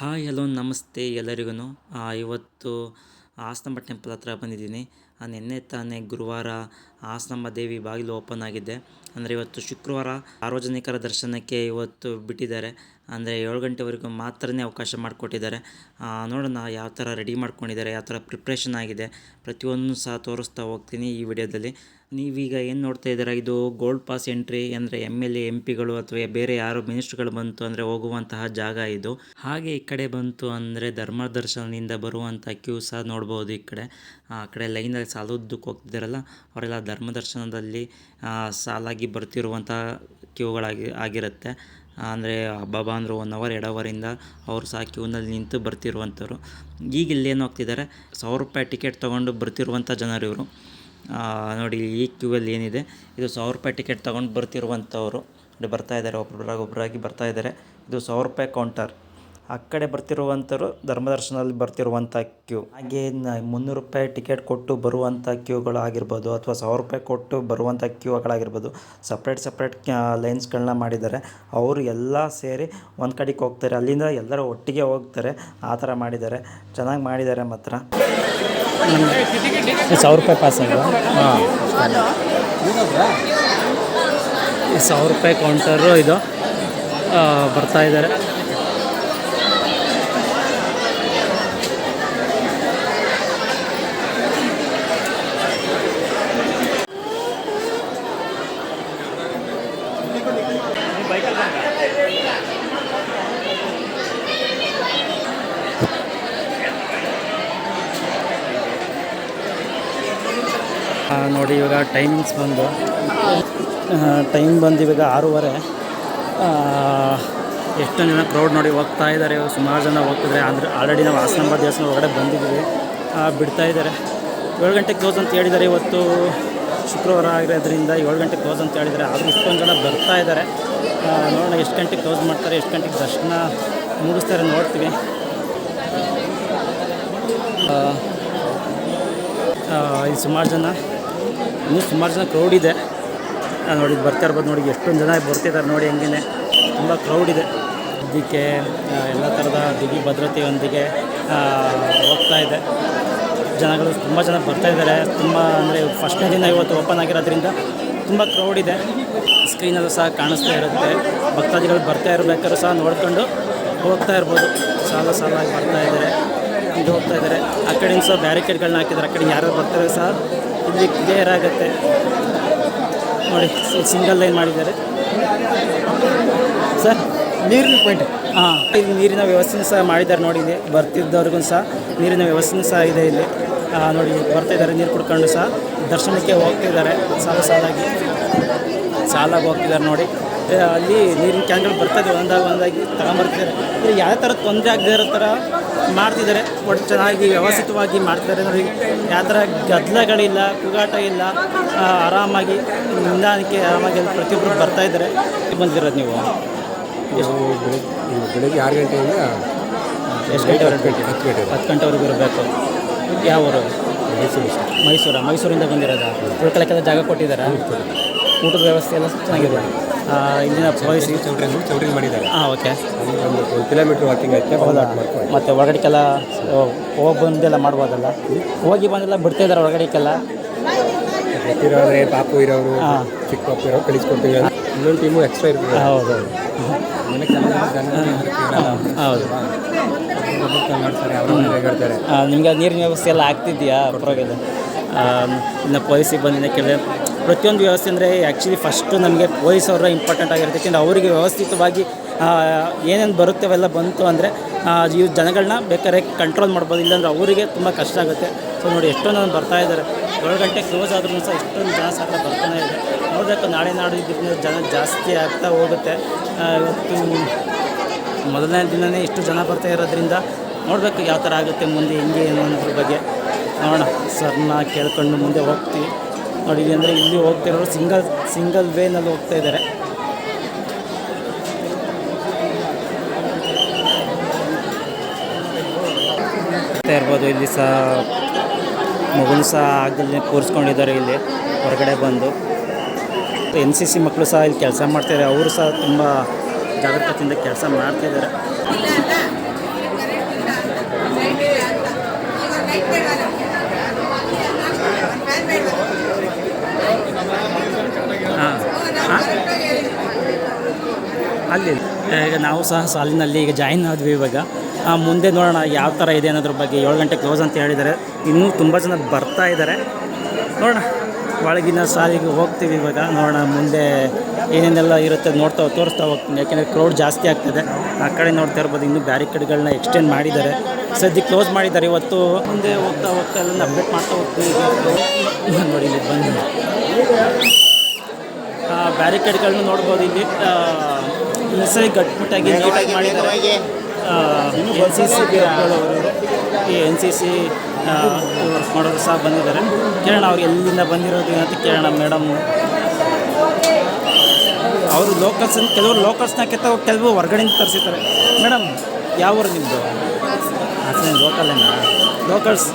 Hi hello ನಮಸ್ತೆ ಎಲ್ಲರಿಗೂ ಇವತ್ತು ಆಸ್ತಂಬ ಟೆಂಪಲ್ ಹತ್ರ ಬಂದಿದ್ದೀನಿ. ನಿನ್ನೆ ತಾನೇ ಗುರುವಾರ ಹಾಸನಮ್ಮ ದೇವಿ ಬಾಗಿಲು ಓಪನ್ ಆಗಿದೆ. ಅಂದರೆ ಇವತ್ತು ಶುಕ್ರವಾರ ಸಾರ್ವಜನಿಕರ ದರ್ಶನಕ್ಕೆ ಇವತ್ತು ಬಿಟ್ಟಿದ್ದಾರೆ. ಅಂದರೆ ಏಳು ಗಂಟೆವರೆಗೂ ಮಾತ್ರನೇ ಅವಕಾಶ ಮಾಡಿಕೊಟ್ಟಿದ್ದಾರೆ. ನೋಡೋಣ ಯಾವ ಥರ ರೆಡಿ ಮಾಡ್ಕೊಂಡಿದ್ದಾರೆ, ಯಾವ ಥರ ಪ್ರಿಪ್ರೇಷನ್ ಆಗಿದೆ. ಪ್ರತಿಯೊಂದು ಸಹ ತೋರಿಸ್ತಾ ಹೋಗ್ತೀನಿ ಈ ವಿಡಿಯೋದಲ್ಲಿ. ನೀವೀಗ ಏನು ನೋಡ್ತಾ ಇದ್ದೀರಾ? ಇದು ಗೋಲ್ಡ್ ಪಾಸ್ ಎಂಟ್ರಿ ಅಂದರೆ ಎಂ ಎಲ್ ಎ ಎಂ ಪಿಗಳು ಅಥವಾ ಬೇರೆ ಯಾರು ಮಿನಿಸ್ಟ್ರುಗಳು ಬಂತು ಅಂದರೆ ಹೋಗುವಂತಹ ಜಾಗ ಇದು. ಹಾಗೆ ಈ ಕಡೆ ಬಂತು ಅಂದರೆ ಧರ್ಮ ದರ್ಶನದಿಂದ ಬರುವಂಥ ಕ್ಯೂ ಸಹ ನೋಡ್ಬೋದು ಈ ಕಡೆ. ಆ ಕಡೆ ಲೈನಲ್ಲಿ ಸಾಲುದ್ದಕ್ಕೆ ಹೋಗ್ತಿದ್ದಾರಲ್ಲ ಅವರೆಲ್ಲ ಧರ್ಮ ದರ್ಶನದಲ್ಲಿ ಆ, ಸಾಲಾಗಿ ಬರ್ತಿರುವಂಥ ಕ್ಯೂಗಳಾಗಿ ಆಗಿರುತ್ತೆ. ಅಂದರೆ ಹಬ್ಬ ಅಂದರೆ ಒನ್ ಅವರ್ ಎರಡು ಅವರಿಂದ ಅವರು ಸಹ ಕ್ಯೂನಲ್ಲಿ ನಿಂತು ಬರ್ತಿರುವಂಥವ್ರು. ಈಗ ಇಲ್ಲೇನು ಹೋಗ್ತಿದ್ದಾರೆ ಸಾವಿರ ರೂಪಾಯಿ ಟಿಕೆಟ್ ತೊಗೊಂಡು ಬರ್ತಿರುವಂಥ ಜನರು ಇವರು. ನೋಡಿ ಈ ಕ್ಯೂವಲ್ಲಿ ಏನಿದೆ ಇದು ಸಾವಿರ ರೂಪಾಯಿ ಟಿಕೆಟ್ ತೊಗೊಂಡು ಬರ್ತಿರುವಂಥವ್ರು. ಬರ್ತಾ ಇದ್ದಾರೆ ಒಬ್ಬರಾಗಿ ಒಬ್ಬರಾಗಿ ಬರ್ತಾ ಇದ್ದಾರೆ. ಇದು ಸಾವಿರ ರೂಪಾಯಿ ಕೌಂಟರ್ ಆ ಕಡೆ ಬರ್ತಿರುವಂಥವ್ರು ಧರ್ಮದರ್ಶನದಲ್ಲಿ ಬರ್ತಿರುವಂಥ ಕ್ಯೂ. ಹಾಗೆ ಮುನ್ನೂರು ರೂಪಾಯಿ ಟಿಕೆಟ್ ಕೊಟ್ಟು ಬರುವಂಥ ಕ್ಯೂಗಳು ಆಗಿರ್ಬೋದು ಅಥವಾ ಸಾವಿರ ರೂಪಾಯಿ ಕೊಟ್ಟು ಬರುವಂಥ ಕ್ಯೂಗಳಾಗಿರ್ಬೋದು ಸಪ್ರೇಟ್ ಸಪ್ರೇಟ್ ಲೈನ್ಸ್ಗಳನ್ನ ಮಾಡಿದ್ದಾರೆ. ಅವರು ಎಲ್ಲ ಸೇರಿ ಒಂದು ಕಡೆಗೆ ಹೋಗ್ತಾರೆ. ಅಲ್ಲಿಂದ ಎಲ್ಲರೂ ಒಟ್ಟಿಗೆ ಹೋಗ್ತಾರೆ. ಆ ಥರ ಮಾಡಿದ್ದಾರೆ. ಚೆನ್ನಾಗಿ ಮಾಡಿದ್ದಾರೆ ಮಾತ್ರ. ಸಾವಿರ ರೂಪಾಯಿ ಪಾಸ್ ಅಲ್ವಾ ಸಾವಿರ ರೂಪಾಯಿ ಕೌಂಟರು ಇದು ಆ, ಬರ್ತಾ ಇದ್ದಾರೆ. ನೋಡಿ, ಇವಾಗ ಟೈಮಿಂಗ್ಸ್ ಬಂದು. ಟೈಮ್ ಬಂದು ಇವಾಗ ಆರೂವರೆ. ಎಷ್ಟೊಂದು ಎಷ್ಟು ಜನ ಕ್ರೌಡ್ ನೋಡಿ ಹೋಗ್ತಾ ಇದ್ದಾರೆ ಇವಾಗ ಸುಮಾರು ಜನ ಹೋಗ್ತಿದ್ದಾರೆ ಅಂದರೆ ಆಲ್ರೆಡಿ ನಾವು ಹಾಸನಾಂಬ ದೇವಸ್ಥಾನ ಒಳಗಡೆ ಬಂದಿದ್ದೀವಿ. ಬಿಡ್ತಾ ಇದ್ದಾರೆ ಏಳು ಗಂಟೆಗೆ ಕ್ಲೋಸ್ ಅಂತ ಹೇಳಿದ್ದಾರೆ ಇವತ್ತು ಶುಕ್ರವಾರ ಆಗಿರೋದ್ರಿಂದ ಏಳು ಗಂಟೆಗೆ ಕ್ಲೋಸ್ ಅಂತ ಹೇಳಿದರೆ ಆದರೂ ಇಷ್ಟೊಂದು ಜನ ಬರ್ತಾ ಇದ್ದಾರೆ. ನೋಡೋಣ ಎಷ್ಟು ಗಂಟೆಗೆ ಕ್ಲೋಸ್ ಮಾಡ್ತಾರೆ, ಎಷ್ಟು ಗಂಟೆಗೆ ದರ್ಶನ ಮುಗಿಸ್ತಾರೆ ನೋಡ್ತೀವಿ. ಇಲ್ಲಿ ಸುಮಾರು ಜನ, ಇನ್ನೂ ಸುಮಾರು ಜನ ಕ್ರೌಡ್ ಇದೆ. ನೋಡಿ ಬರ್ತಾ ಇರ್ಬೋದು ನೋಡಿ, ಎಷ್ಟೊಂದು ಜನ ಬರ್ತಿದ್ದಾರೆ ನೋಡಿ ಹೆಂಗೆ ತುಂಬ ಕ್ರೌಡ್ ಇದೆ. ಅದಕ್ಕೆ ಎಲ್ಲ ಥರದ ಬಿಗಿ ಭದ್ರತೆಯೊಂದಿಗೆ ಹೋಗ್ತಾ ಇದೆ. ಜನಗಳು ತುಂಬ ಜನ ಬರ್ತಾ ಇದ್ದಾರೆ. ತುಂಬ ಅಂದರೆ ಫಸ್ಟ್ನೇ ದಿನ ಇವತ್ತು ಓಪನ್ ಆಗಿರೋದ್ರಿಂದ ತುಂಬ ಕ್ರೌಡ್ ಇದೆ. ಸ್ಕ್ರೀನಲ್ಲೂ ಸಹ ಕಾಣಿಸ್ತಾ ಇರುತ್ತೆ. ಭಕ್ತಾದಿಗಳು ಬರ್ತಾ ಇರಬೇಕಾದ್ರೂ ಸಹ ನೋಡ್ಕೊಂಡು ಹೋಗ್ತಾ ಇರ್ಬೋದು. ಸಾಲ ಸಾಲಾಗಿ ಬರ್ತಾ ಇದ್ದಾರೆ. ಇದು ಹೋಗ್ತಾ ಇದ್ದಾರೆ. ಆ ಕಡೆಯಿಂದ ಸಹ ಬ್ಯಾರಿಕೇಡ್ಗಳನ್ನ ಹಾಕಿದ್ದಾರೆ. ಆ ಕಡೆ ಯಾರು ಬರ್ತಾರೆ ಸಹ ಇಲ್ಲಿ ಕ್ಲಿಯರ್ ಆಗುತ್ತೆ. ನೋಡಿ ಸಿಂಗಲ್ ಲೈನ್ ಮಾಡಿದ್ದಾರೆ. ಸರ್ ನೀರಿನ ಪಾಯಿಂಟ್ ಹಾಂ ಇಲ್ಲಿ ನೀರಿನ ವ್ಯವಸ್ಥೆನೂ ಸಹ ಮಾಡಿದ್ದಾರೆ ನೋಡಿ ಇಲ್ಲಿ. ಬರ್ತಿದ್ದವ್ರಿಗೂ ಸಹ ನೀರಿನ ವ್ಯವಸ್ಥೆನೂ ಸಹ ಇದೆ ಇಲ್ಲಿ. ನೋಡಿ ಬರ್ತಾ ಇದ್ದಾರೆ ನೀರು ಕುಡ್ಕೊಂಡು ಸಹ ದರ್ಶನಕ್ಕೆ ಹೋಗ್ತಿದ್ದಾರೆ ಸಾಲು ಸಾಲಾಗಿ. ಸಾಲಾಗಿ ಹೋಗ್ತಿದ್ದಾರೆ ನೋಡಿ. ಅಲ್ಲಿ ನೀರಿನ ಕ್ಯಾನ್ಗಳು ಬರ್ತದೆ ಇದೆ ಒಂದಾಗಿ ಒಂದಾಗಿ ತಗೊಂಬರ್ತಿದ್ದಾರೆ ಇಲ್ಲಿ ಯಾವ ಥರ ತೊಂದರೆ ಆಗದೇ ಇರೋ ಥರ ಮಾಡ್ತಿದ್ದಾರೆ. ಒಟ್ಟು ಚೆನ್ನಾಗಿ ವ್ಯವಸ್ಥಿತವಾಗಿ ಮಾಡ್ತಿದ್ದಾರೆ. ನೋಡಿ ಯಾವ ಥರ ಗದ್ದಲಗಳಿಲ್ಲ ಕೂಗಾಟ ಇಲ್ಲ ಆರಾಮಾಗಿ ನಿಧಾನಕ್ಕೆ ಆರಾಮಾಗಿ ಅಲ್ಲಿ ಪ್ರತಿಯೊಬ್ಬರು ಬರ್ತಾ ಇದ್ದಾರೆ. ಬಂದಿರೋದು ನೀವು? ಬೆಳಗ್ಗೆ ಇದು ಬೆಳಗ್ಗೆ ಆರು ಗಂಟೆಯಿಂದ ಎಷ್ಟು ಗಂಟೆ ಹತ್ತು ಗಂಟೆ ಹತ್ತು ಗಂಟೆವರೆಗೂ ಇರಬೇಕು. ಯಾವ ಊರು? ಮೈಸೂರು. ಮೈಸೂರ ಮೈಸೂರಿಂದ ಬಂದಿರೋದ? ಉಳ್ಕೊಳಕ್ಕೆಲ್ಲ ಜಾಗ ಕೊಟ್ಟಿದ್ದಾರೆ? ಊಟದ ವ್ಯವಸ್ಥೆ ಎಲ್ಲ ಚೆನ್ನಾಗಿದೆ. ಇಲ್ಲಿನ ಪೊಲೀಸ್ ಚೌಟ್ರಿ ಚೌಟ್ರಿ ಮಾಡಿದ್ದಾರೆ. ಹಾಂ ಓಕೆ ಒಂದು ಕಿಲೋಮೀಟ್ರ್ ವಾಕಿಂಗ್ ಐತೆ ಮತ್ತು ಹೊರಗಡೆಕ್ಕೆಲ್ಲ ಹೋಗಿ ಬಂದೆಲ್ಲ ಮಾಡ್ಬೋದಲ್ಲ? ಹೋಗಿ ಬಂದೆಲ್ಲ ಬಿಡ್ತಾ ಇದ್ದಾರೆ ಹೊರಗಡೆಕ್ಕೆಲ್ಲ ಇರೋದ್ರೆ ಪಾಪು ಇರೋರು. ಚಿಕ್ಕ ಪಾಪು ಇರೋರು ಕಳಿಸ್ಕೊಡ್ತೀವಿ ಇನ್ನೊಂದು ಟೀಮು ಎಕ್ಸ್ಟ್ರಾ ಇರ್ತದೆ ಹೌದು ಹೌದು. ನಿಮಗೆ ನೀರಿನ ವ್ಯವಸ್ಥೆ ಎಲ್ಲ ಆಗ್ತಿದೆಯಾ ಪರವಾಗಿಲ್ಲ ಇನ್ನು ಪೊಲೀಸಿಗೆ ಬಂದಿದೆ ಕೇಳಿದೆ ಪ್ರತಿಯೊಂದು ವ್ಯವಸ್ಥೆ ಅಂದರೆ ಆ್ಯಕ್ಚುಲಿ ಫಸ್ಟು ನಮಗೆ ಪೊಲೀಸ್ ಅವರ ಇಂಪಾರ್ಟೆಂಟ್ ಆಗಿರುತ್ತೆ. ಅವರಿಗೆ ವ್ಯವಸ್ಥಿತವಾಗಿ ಏನೇನು ಬರುತ್ತೆ ಅವೆಲ್ಲ ಬಂತು ಅಂದರೆ ಇವು ಜನಗಳನ್ನ ಬೇಕಾದ್ರೆ ಕಂಟ್ರೋಲ್ ಮಾಡ್ಬೋದು, ಇಲ್ಲಾಂದ್ರೆ ಅವರಿಗೆ ತುಂಬ ಕಷ್ಟ ಆಗುತ್ತೆ. ಸೊ ನೋಡಿ, ಎಷ್ಟೊಂದು ಬರ್ತಾ ಇದ್ದಾರೆ. ಏಳು ಗಂಟೆ ಕ್ಲೋಸ್ ಆದ್ರೂ ಸಹ ಎಷ್ಟೊಂದು ಜನ ಸಹ ಬರ್ತಾನೆ ಇದೆ. ನೋಡಬೇಕು, ನಾಳೆ ನಾಡಿದ್ದು ಜನ ಜಾಸ್ತಿ ಆಗ್ತಾ ಹೋಗುತ್ತೆ. ಇವತ್ತು ಮೊದಲನೇ ದಿನವೇ ಇಷ್ಟು ಜನ ಬರ್ತಾ ಇರೋದ್ರಿಂದ ನೋಡಬೇಕು ಯಾವ ಥರ ಆಗುತ್ತೆ ಮುಂದೆ, ಹಿಂಗೆ, ಏನು ಅನ್ನೋದ್ರ ಬಗ್ಗೆ. ನೋಡೋಣ. ಸರ್ನ ಕೇಳ್ಕೊಂಡು ಮುಂದೆ ಹೋಗ್ತೀವಿ. ನೋಡಿ ಅಂದರೆ ಇಲ್ಲಿ ಹೋಗ್ತಿರೋರು ಸಿಂಗಲ್ ಸಿಂಗಲ್ ವೇನಲ್ಲಿ ಹೋಗ್ತಾ ಇದ್ದಾರೆ. ನೋಡ್ತಾ ಇರ್ಬೋದು. ಇಲ್ಲಿ ಸಹ ಮಗುನು ಸಹ ಆಗದಲ್ಲಿ ಕೂರಿಸ್ಕೊಂಡಿದ್ದಾರೆ ಇಲ್ಲಿ, ಹೊರಗಡೆ ಬಂದು. ಎನ್ ಸಿ ಸಿ ಮಕ್ಕಳು ಸಹ ಇಲ್ಲಿ ಕೆಲಸ ಮಾಡ್ತಿದ್ದಾರೆ ಅವರು ಸಹ ತುಂಬ ಜಾಗೃತಿಯಿಂದ ಕೆಲಸ ಮಾಡ್ತಿದ್ದಾರೆ ಅಲ್ಲಿ ಈಗ ನಾವು ಸಹ ಸಾಲಿನಲ್ಲಿ ಈಗ ಜಾಯಿನ್ ಆದ್ವಿ ಇವಾಗ. ಮುಂದೆ ನೋಡೋಣ ಯಾವ ಥರ ಇದೆ ಅನ್ನೋದ್ರ ಬಗ್ಗೆ. ಏಳು ಗಂಟೆ ಕ್ಲೋಸ್ ಅಂತ ಹೇಳಿದ್ದಾರೆ. ಇನ್ನೂ ತುಂಬ ಜನ ಬರ್ತಾ ಇದ್ದಾರೆ. ನೋಡೋಣ. ಒಳಗಿನ ಸಾಲಿಗೆ ಹೋಗ್ತೀವಿ ಇವಾಗ. ನೋಡೋಣ ಮುಂದೆ ಏನೇನೆಲ್ಲ ಇರುತ್ತೆ ನೋಡ್ತಾ ತೋರಿಸ್ತಾ ಹೋಗ್ತೀನಿ. ಯಾಕೆಂದರೆ ಕ್ರೌಡ್ ಜಾಸ್ತಿ ಆಗ್ತದೆ. ಆ ಕಡೆ ನೋಡ್ತಾ ಇರ್ಬೋದು. ಇನ್ನೂ ಬ್ಯಾರಿಕೇಡ್ಗಳನ್ನ ಎಕ್ಸ್ಟೆಂಡ್ ಮಾಡಿದ್ದಾರೆ. ಸದ್ಯ ಕ್ಲೋಸ್ ಮಾಡಿದ್ದಾರೆ. ಇವತ್ತು ಮುಂದೆ ಹೋಗ್ತಾ ಹೋಗ್ತಾ ಎಲ್ಲ ಅಪ್ಡೇಟ್ ಮಾಡ್ತಾ ಹೋಗ್ತೀವಿ ನೋಡಿ ಇಲ್ಲಿ ಬಂದು. ಬ್ಯಾರಿಕೇಡ್ಗಳನ್ನ ನೋಡ್ಬೋದು ಇಲ್ಲಿ. ಸರಿ ಗಟ್ಟಿಮುಟ್ಟಾಗಿ ನೀಟಾಗಿ ಮಾಡಿದ್ದಾರೆ. ಎನ್ ಸಿ ಸಿ ಈ ಎನ್ ಸಿ ಸಿ ವರ್ಕ್ ಮಾಡೋರು ಸಹ ಬಂದಿದ್ದಾರೆ. ಕೇಳೋಣ ಅವ್ರು ಎಲ್ಲಿಂದ ಬಂದಿರೋದು ಅಂತ ಕೇಳೋಣ ಮೇಡಮ್. ಅವರು ಲೋಕಲ್ಸ್ ಕೆಲವರು ಲೋಕಲ್ಸ್ನ ಕೆತ್ತ ಕೆಲವು ಹೊರಗಡೆಯಿಂದ ತರಿಸಿರ್ತಾರೆ. ಮೇಡಮ್ ಯಾವ ಊರು ನಿಮ್ಮದು ಹಾಸನ ಲೋಕಲ್ಲೇನಾ ಲೋಕಲ್ಸ್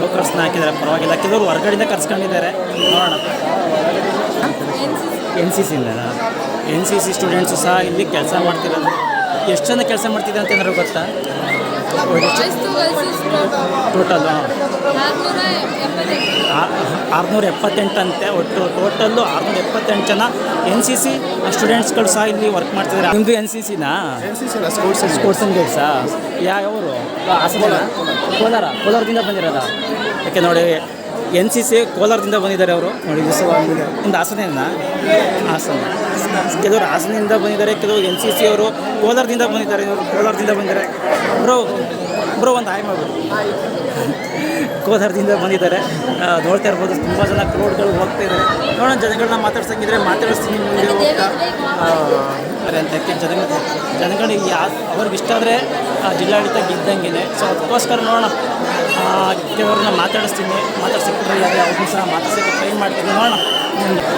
ಲೋಕಲ್ಸ್ನ ಹಾಕಿದ್ದಾರೆ. ಪರವಾಗಿಲ್ಲ ಕೆಲವರು ಹೊರಗಡೆಯಿಂದ ಕರ್ಸ್ಕೊಂಡಿದ್ದಾರೆ. ನೋಡೋಣ. ಎನ್ ಸಿ ಸಿಯಿಂದನಾ ಎನ್ ಸಿ ಸಿ ಸ್ಟೂಡೆಂಟ್ಸು ಸಹ ಇಲ್ಲಿ ಕೆಲಸ ಮಾಡ್ತಿರೋದು. ಎಷ್ಟು ಜನ ಕೆಲಸ ಮಾಡ್ತಿದೆ ಅಂತ ಏನಾದ್ರು ಗೊತ್ತಾ? ಟೋಟಲ್ ಆರುನೂರ ಎಪ್ಪತ್ತೆಂಟಂತೆ ಒಟ್ಟು ಟೋಟಲ್ಲು ಆರುನೂರ ಎಪ್ಪತ್ತೆಂಟು ಜನ ಎನ್ ಸಿ ಸಿ ಸ್ಟೂಡೆಂಟ್ಸ್ಗಳು ಸಹ ಇಲ್ಲಿ ವರ್ಕ್ ಮಾಡ್ತಿದ್ದಾರೆ. ನಿಮ್ಮದು ಎನ್ ಸಿ ಸಿನಾ ಸ್ಪೋರ್ಟ್ಸ್ ಆ್ಯಂಡ್ ಸಹ ಯಾವರು? ಹಾಸನ ಕೋಲಾರ? ಕೋಲಾರದಿಂದ ಬಂದಿರೋದ? ಯಾಕೆ ನೋಡಿ ಎನ್ ಸಿ ಸಿ ಕೋಲಾರದಿಂದ ಬಂದಿದ್ದಾರೆ ಅವರು. ನೋಡಿ ಇದು ಒಂದು ನಿಮ್ದು ಹಾಸನ. ಕೆಲವರು ಹಾಸನದಿಂದ ಬಂದಿದ್ದಾರೆ ಕೆಲವರು ಎನ್ ಸಿ ಸಿ ಅವರು ಕೋಲಾರದಿಂದ ಬಂದಿದ್ದಾರೆ ಇವರು ಕೋಲಾರದಿಂದ ಬಂದಿದ್ದಾರೆ. ಬ್ರೋ ಬ್ರೋ ಒಂದು ಹಾಯ್ ಮಾಡ್ಬೋದು ಕೋಲಾರದಿಂದ ಬಂದಿದ್ದಾರೆ. ನೋಡ್ತಾ ಇರ್ಬೋದು ತುಂಬ ಜನ ಕ್ರೋಡ್ಗಳು ಹೋಗ್ತಾ ಇದ್ದಾರೆ ನೋಡೋಣ ಜನಗಳನ್ನ ಮಾತಾಡ್ಸಂಗಿದ್ರೆ ಮಾತಾಡಿಸ್ತೀನಿ ಮುಂದೆ ಹೋಗ್ತಾ ಜನಗಳ ಜನ ಜನಗಳಿಗೆ ಯಾ ಅವ್ರಿಗೆ ಇಷ್ಟ ಆದರೆ ಜಿಲ್ಲಾಡಳಿತ ಗೆದ್ದಂಗೆ ಸೊ ಅದಕ್ಕೋಸ್ಕರ ನೋಡೋಣ. ಆ, ಕೆಲವ್ರನ್ನ ಮಾತಾಡಿಸ್ತೀನಿ. ಮಾತಾಡ್ಸಕ್ಕೆ ಅವ್ರನ್ನ ಸಹ ಮಾತಾಡ್ಸೋಕ್ಕೆ ಟ್ರೈ ಮಾಡ್ತೀನಿ. ನೋಡೋಣ.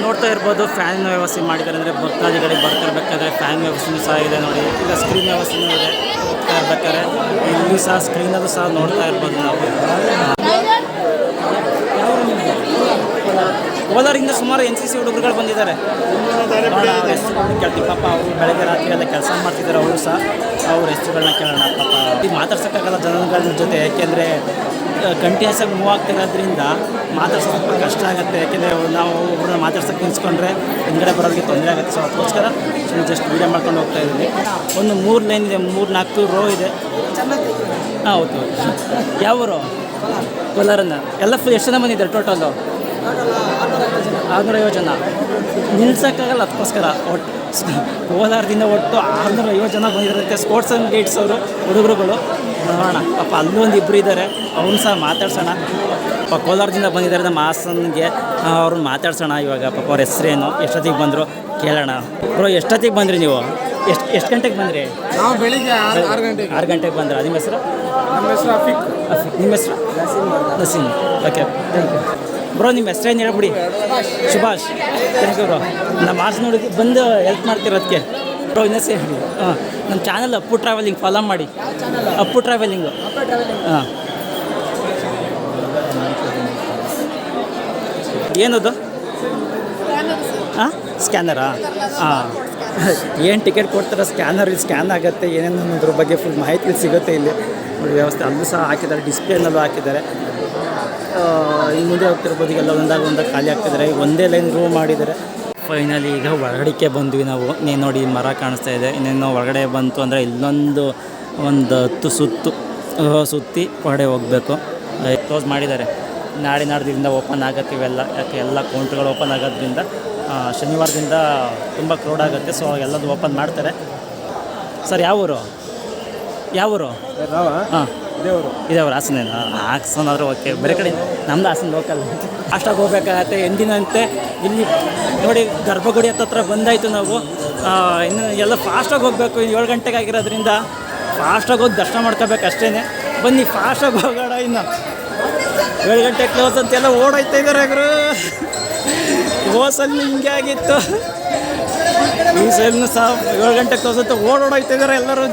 ನೋಡ್ತಾ ಇರ್ಬೋದು ಫ್ಯಾನ್ ವ್ಯವಸ್ಥೆ ಮಾಡಿದ್ದಾರೆ ಅಂದರೆ ಭಕ್ತಾದಿಗಳಿಗೆ ಬರ್ತಿರ್ಬೇಕಾದ್ರೆ ಫ್ಯಾನ್ ವ್ಯವಸ್ಥೆನೂ ಸಹ ಇದೆ ನೋಡಿ. ಈಗ ಸ್ಕ್ರೀನ್ ವ್ಯವಸ್ಥೆನೂ ಇದೆ. ಹೋಗ್ತಾ ಇರ್ಬೇಕಾದ್ರೆ ಇಲ್ಲಿ ಸಹ ಸ್ಕ್ರೀನಲ್ಲೂ ಸಹ ನೋಡ್ತಾ ಇರ್ಬೋದು ನಾವು. ಕೋಲಾರಿಂದ ಸುಮಾರು ಎನ್ ಸಿ ಸಿ ಹುಡುಗರುಗಳು ಬಂದಿದ್ದಾರೆ. ಕೇಳ್ತೀವಿ ಪಾಪ ಅವರು ಬೆಳಗ್ಗೆ ರಾತ್ರಿ ಎಲ್ಲ ಕೆಲಸ ಮಾಡ್ತಿದ್ದಾರೆ ಅವರು ಸಹ. ಅವ್ರ ಹೆಸರುಗಳನ್ನ ಕೇಳೋಣ, ಪಾಪ. ಈಗ ಮಾತಾಡ್ಸೋಕ್ಕಾಗಲ್ಲ ಜನಗಳ ಜೊತೆ. ಯಾಕೆಂದರೆ ಕಂಟಿನ್ಯೂಸ್ ಹೆಸರು ಮೂವ್ ಆಗ್ತಿರೋದ್ರಿಂದ ಮಾತಾಡ್ಸೋದು ಕಷ್ಟ ಆಗುತ್ತೆ. ಯಾಕೆಂದರೆ, ನಾವು ಒಬ್ಬರನ್ನ ಮಾತಾಡ್ಸೋಕೆ ನಿಲ್ಸ್ಕೊಂಡ್ರೆ ಹಿಂದ್ಗಡೆ ಬರೋರಿಗೆ ತೊಂದರೆ ಆಗುತ್ತೆ. ಸೊ ಅದಕ್ಕೋಸ್ಕರ ಸುಮ್ಮನೆ ಜಸ್ಟ್ ವೀಡಿಯೋ ಮಾಡ್ಕೊಂಡು ಹೋಗ್ತಾ ಇದ್ದೀನಿ. ಒಂದು ಮೂರು ಲೈನ್ ಇದೆ, ಮೂರು ನಾಲ್ಕು ರೋ ಇದೆ. ಹಾಂ, ಹೌದು. ಯಾವ ಊರು ಕೋಲಾರನ್ನು ಎಲ್ಲ ಫುಲ್ ಎಷ್ಟು ಜನ ಬಂದಿದ್ದಾರೆ ಟೋಟಲು ಆರುನೂರ ಐವತ್ತು ಜನ ನಿಲ್ಸೋಕ್ಕಾಗಲ್ಲ ಅದಕ್ಕೋಸ್ಕರ. ಒಟ್ಟು ಕೋಲಾರದಿಂದ ಒಟ್ಟು ಆರುನೂರ ಐವತ್ತು ಜನ ಬಂದಿರುತ್ತೆ ಸ್ಪೋರ್ಟ್ಸ್ ಅಂಡ್ ಗೇಟ್ಸ್ ಅವರು ಹುಡುಗರುಗಳು. ನೋಡೋಣ ಪಾಪ ಅಲ್ಲೂ ಒಂದು ಇಬ್ಬರು ಇದ್ದಾರೆ ಅವ್ರನ್ನ ಸಹ ಮಾತಾಡ್ಸೋಣ. ಪಾಪ ಕೋಲಾರದಿಂದ ಬಂದಿದ್ದಾರೆ ನಮ್ಮ ಹಾಸನ್ಗೆ ಅವ್ರನ್ನ ಮಾತಾಡ್ಸೋಣ ಇವಾಗ. ಪಾಪ ಅವ್ರ ಹೆಸ್ರೇನು ಎಷ್ಟೊತ್ತಿಗೆ ಬಂದರು ಕೇಳೋಣ. ಬ್ರೋ ಎಷ್ಟೊತ್ತಿಗೆ ಬಂದ್ರಿ ನೀವು? ಎಷ್ಟು ಎಷ್ಟು ಗಂಟೆಗೆ ಬಂದ್ರಿ? ನಾವು ಬೆಳಿಗ್ಗೆ ಆರು ಗಂಟೆಗೆ. ಆರು ಗಂಟೆಗೆ ಬಂದ್ರ. ನಿಮ್ಮ ಹೆಸರು? ನಮ್ಮ ಹೆಸರು ಅಫಿಕ್. ಅಫಿ- ನಿಮ್ಮ ಹೆಸರು? Naseem. Okay thank you bro, ನಿಮ್ಮ ಹೆಸ್ರೇನು ಹೇಳ್ಬಿಡಿ? ಸುಭಾಷ್. ಥ್ಯಾಂಕ್ ಯು ಬ್ರೋ ನಮ್ಮ ಮಾರ್ಕ್ಸ್ ನೋಡಿ ಬಂದು ಹೆಲ್ಪ್ ಮಾಡ್ತಿರೋದಕ್ಕೆ ಬ್ರೋ, ಇನ್ನೊಂದು ಹೇಳಿ. ಹಾಂ ನಮ್ಮ ಚಾನಲ್ ಅಪ್ಪು ಟ್ರಾವೆಲಿಂಗ್ ಫಾಲೋ ಮಾಡಿ. ಅಪ್ಪು ಟ್ರಾವೆಲಿಂಗು ಹಾಂ. ಏನದು? ಹಾಂ ಸ್ಕ್ಯಾನರಾ ಹಾಂ. ಏನು ಟಿಕೆಟ್ ಕೊಡ್ತಾರೆ? ಸ್ಕ್ಯಾನರ್ ಇಲ್ಲಿ ಸ್ಕ್ಯಾನ್ ಆಗುತ್ತೆ. ಏನೇನು ಅನ್ನೋದ್ರ ಬಗ್ಗೆ ಫುಲ್ ಮಾಹಿತಿ ಸಿಗುತ್ತೆ ಇಲ್ಲಿ. ವ್ಯವಸ್ಥೆ ಅಲ್ಲೂ ಸಹ ಹಾಕಿದ್ದಾರೆ ಡಿಸ್ಪ್ಲೇನಲ್ಲೂ ಹಾಕಿದ್ದಾರೆ. ಇನ್ನು ಮುಂದೆ ಹೋಗ್ತಿರ್ಬೋದು ಈಗೆಲ್ಲ ಒಂದಾಗ ಒಂದು ಖಾಲಿ ಆಗ್ತಿದ್ದಾರೆ ಈಗ ಒಂದೇ ಲೈನ್ ರೂಮ್ ಮಾಡಿದ್ದಾರೆ ಫೈನಲಿ ಈಗ ಹೊರಗಡೆಗೆ ಬಂದ್ವಿ ನಾವು. ನೀನು ನೋಡಿ ಮರ ಕಾಣಿಸ್ತಾ ಇದೆ. ಇನ್ನೇನು ಹೊರಗಡೆ ಬಂತು ಅಂದರೆ ಇಲ್ಲೊಂದು ಒಂದು ಹತ್ತು ಸುತ್ತು ಸುತ್ತಿ ಹೊರಗಡೆ ಹೋಗಬೇಕು. ಕ್ಲೋಸ್ ಮಾಡಿದ್ದಾರೆ. ನಾಡಿ ನಾಡ್ದಿಂದ ಓಪನ್ ಆಗುತ್ತೆ ಇವೆಲ್ಲ. ಯಾಕೆ ಎಲ್ಲ ಕೌಂಟ್ಗಳು ಓಪನ್ ಆಗೋದ್ರಿಂದ ಶನಿವಾರದಿಂದ ತುಂಬ ಕ್ರೌಡ್ ಆಗುತ್ತೆ. ಸೊ ಎಲ್ಲದು ಓಪನ್ ಮಾಡ್ತಾರೆ. ಸರ್ ಯಾವ ಊರು ಯಾವ ಊರು ಹಾಂ. ದೇವರು ಅವ್ರ ಹಾಸನ ಹಾಸನ ಆದರೂ ಓಕೆ ಬೇರೆ ಕಡೆ ನಮ್ದು ಹಾಸನ ಲೋಕಲ್ ಅಷ್ಟಾಗಿ ಹೋಗ್ಬೇಕಾಗತ್ತೆ. ಎಂದಿನಂತೆ ಇಲ್ಲಿ ನೋಡಿ ಗರ್ಭಗುಡಿ ಹತ್ತತ್ರ ಬಂದಾಯಿತು ನಾವು. ಇನ್ನು ಎಲ್ಲ ಫಾಸ್ಟಾಗಿ ಹೋಗಬೇಕು. ಏಳು ಗಂಟೆಗೆ ಆಗಿರೋದ್ರಿಂದ ಫಾಸ್ಟಾಗಿ ಹೋಗಿ ದರ್ಶನ ಮಾಡ್ಕೋಬೇಕು ಅಷ್ಟೇ ಬನ್ನಿ ಫಾಸ್ಟಾಗಿ ಹೋಗೋಣ ಇನ್ನು. ಏಳು ಗಂಟೆ ಕ್ಲೋಸ್ ಅಂತೆಲ್ಲ ಓಡೋಯ್ತಾ ಇದ್ದಾರೆ ಅವರು ಹೋಸಲ್ಲಿ ಹಿಂಗೆ ಆಗಿತ್ತು. ಈ ಸಲ ಸಹ ಏಳು ಗಂಟೆ ಕ್ಲೋಸ್ ಅಂತ ಓಡೋಡೋಯ್ತಾ ಇದ್ದಾರೆ ಎಲ್ಲರೂ.